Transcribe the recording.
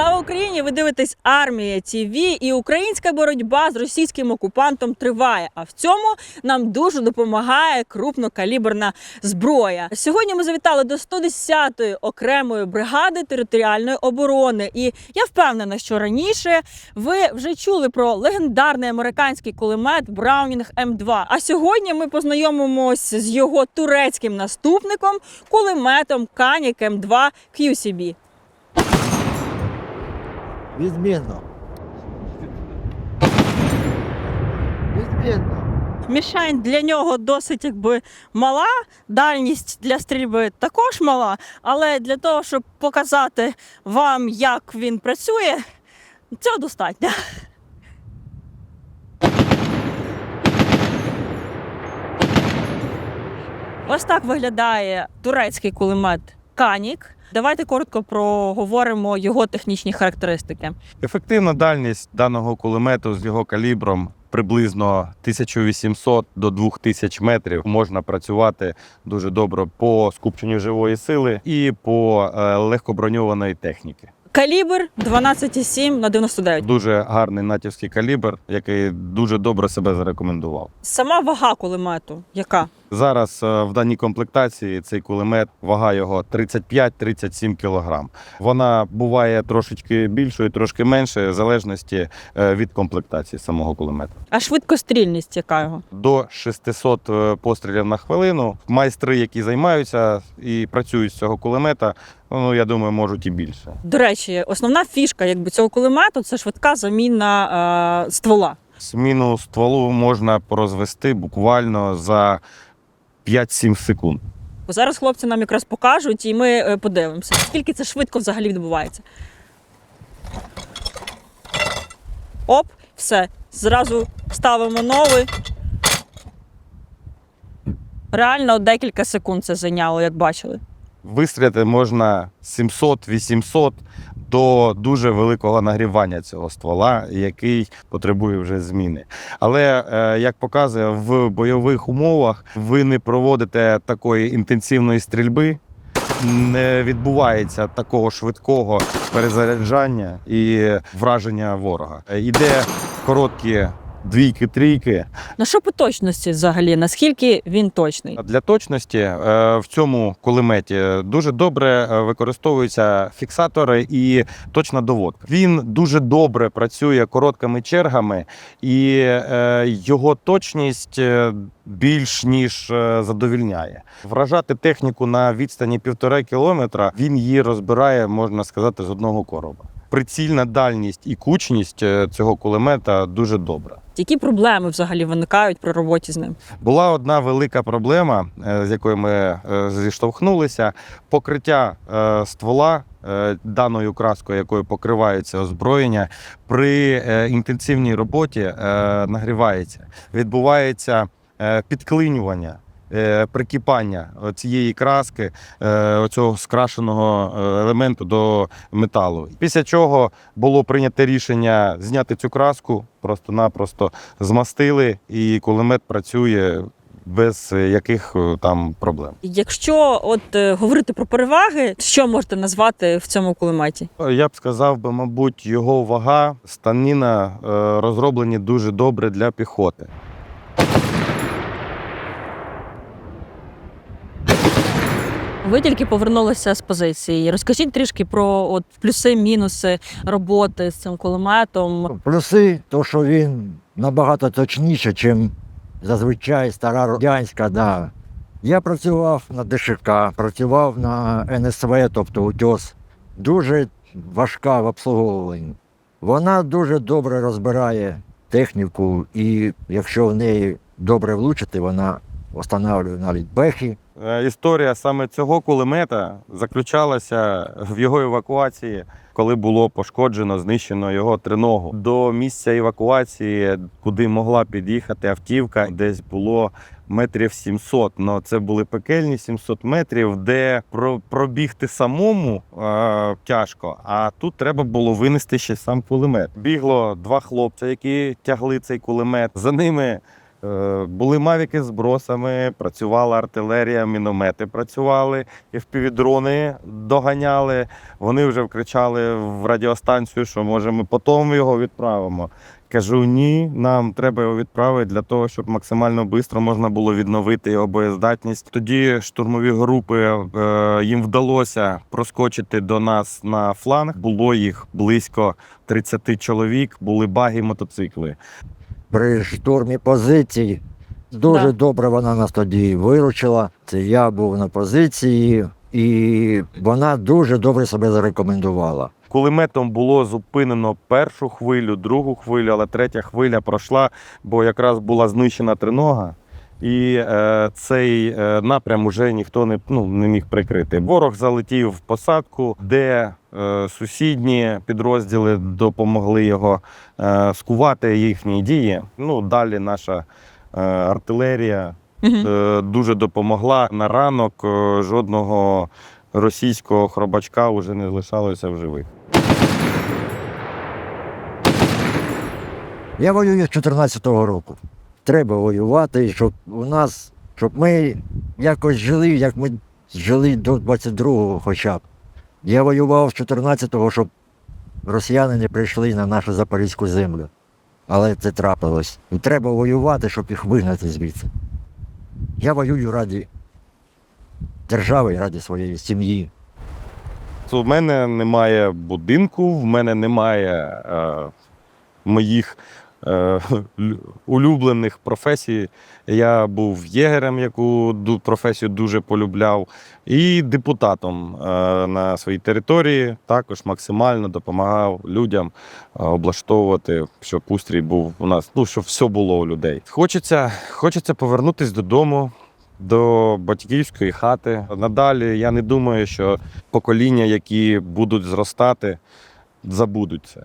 Слава Україні! Ви дивитесь Армія ТВ і українська боротьба з російським окупантом триває. А в цьому нам дуже допомагає крупнокаліберна зброя. Сьогодні ми завітали до 110-ї окремої бригади територіальної оборони. І я впевнена, що раніше ви вже чули про легендарний американський кулемет Браунінг М2. А сьогодні ми познайомимось з його турецьким наступником кулеметом Канік М2 QCB. Відмінно. Відмінно. Мішень для нього досить якби мала, дальність для стрільби також мала, але для того, щоб показати вам, як він працює, цього достатньо. Ось так виглядає турецький кулемет Канік. Давайте коротко проговоримо його технічні характеристики. Ефективна дальність даного кулемету з його калібром приблизно 1800 до 2000 метрів. Можна працювати дуже добре по скупченню живої сили і по е, легкоброньованої техніки. Калібр 12,7 на 99. Дуже гарний натівський калібр, який дуже добре себе зарекомендував. Сама вага кулемету яка? Зараз е, в даній комплектації цей кулемет вага його 35-37 кг. Вона буває трошечки більшою, трошки меншою, в залежності е, від комплектації самого кулемета. А швидкострільність яка його? до 600 е, пострілів на хвилину. Майстри, які займаються і працюють з цього кулемета, ну я думаю, можуть і більше. До речі, основна фішка якби цього кулемету це швидка заміна е, ствола. Зміну стволу можна порозвести буквально за 5-7 секунд. Зараз хлопці нам якраз покажуть, і ми е, подивимося, скільки це швидко взагалі відбувається. Оп, все. Зразу ставимо новий. Реально декілька секунд це зайняло, як бачили. Вистріляти можна 700-800 до дуже великого нагрівання цього ствола, який потребує вже зміни. Але е, як показує, в бойових умовах ви не проводите такої інтенсивної стрільби. Не відбувається такого швидкого перезаряджання і враження ворога. Е, Іде короткі двійки-трійки, На що по точності взагалі? Наскільки він точний? Для точності е, в цьому кулеметі дуже добре е, використовуються фіксатори і точна доводка. Він дуже добре працює короткими чергами, і е, його точність більш ніж задовільняє. Вражати техніку на відстані півтора кілометра він її розбирає, можна сказати, з одного короба. Прицільна дальність і кучність цього кулемета дуже добра. Які проблеми взагалі виникають при роботі з ним? Була одна велика проблема, е, з якою ми е, зіштовхнулися. Покриття е, ствола даною краскою, якою покривається озброєння, при інтенсивній роботі нагрівається. Відбувається підклинювання. Е, Прикипання цієї краски, е, оцього скрашеного е, елементу до металу. Після чого було прийнято рішення зняти цю краску, просто-напросто змастили, і кулемет працює без яких там проблем. Якщо от е, говорити про переваги, що можете назвати в цьому кулеметі? Я б сказав би, мабуть, його вага, станіна е, розроблені дуже добре для піхоти. Ви тільки повернулися з позиції. Розкажіть трішки про от плюси, мінуси роботи з цим кулеметом. Плюси, то що він набагато точніше, ніж зазвичай стара радянська. Да. Я працював на ДШК, працював на НСВ, тобто утьос. Дуже важка в обслуговуванні. Вона дуже добре розбирає техніку, і якщо в неї добре влучити, вона встановлює навіть бехи. Е, Історія саме цього кулемета заключалася в його евакуації, коли було пошкоджено, знищено його триногу. До місця евакуації, куди могла під'їхати автівка, десь було метрів 700. Но це були пекельні 700 метрів, де пробігти самому е, тяжко. А тут треба було винести ще сам кулемет. Бігло два хлопця, які тягли цей кулемет. За ними Були мавіки з бросами, працювала артилерія, міномети працювали, і впівдрони доганяли. Вони вже вкричали в радіостанцію, що може ми потім його відправимо. Кажу, ні, нам треба його відправити для того, щоб максимально швидко можна було відновити його боєздатність. Тоді штурмові групи е, їм вдалося проскочити до нас на фланг. Було їх близько 30 чоловік, були баги мотоцикли. При штурмі позицій дуже Да. добре вона нас тоді виручила. Це я був на позиції, і вона дуже добре себе зарекомендувала. Кулеметом було зупинено першу хвилю, другу хвилю, але третя хвиля пройшла, бо якраз була знищена тринога. І е, цей е, напрям уже ніхто не, ну, не міг прикрити. Ворог залетів в посадку, де сусідні підрозділи допомогли його е, скувати їхні дії. Ну, далі наша е, артилерія е, дуже допомогла. На ранок е, жодного російського хробачка вже не лишалося в живих. Я воюю з 14-го року. Треба воювати, щоб у нас, щоб ми якось жили, як ми жили до 22-го хоча б. Я воював з 14-го, щоб росіяни не прийшли на нашу запорізьку землю. Але це трапилось. І треба воювати, щоб їх вигнати звідси. Я воюю раді держави, раді своєї сім'ї. У мене немає будинку, в мене немає е, моїх улюблених професій. Я був єгерем, яку професію дуже полюбляв, і депутатом е, на своїй території також максимально допомагав людям е, облаштовувати, щоб устрій був у нас, ну щоб все було у людей. Хочеться, хочеться повернутися додому. До батьківської хати. Надалі я не думаю, що покоління, які будуть зростати, забудуть це.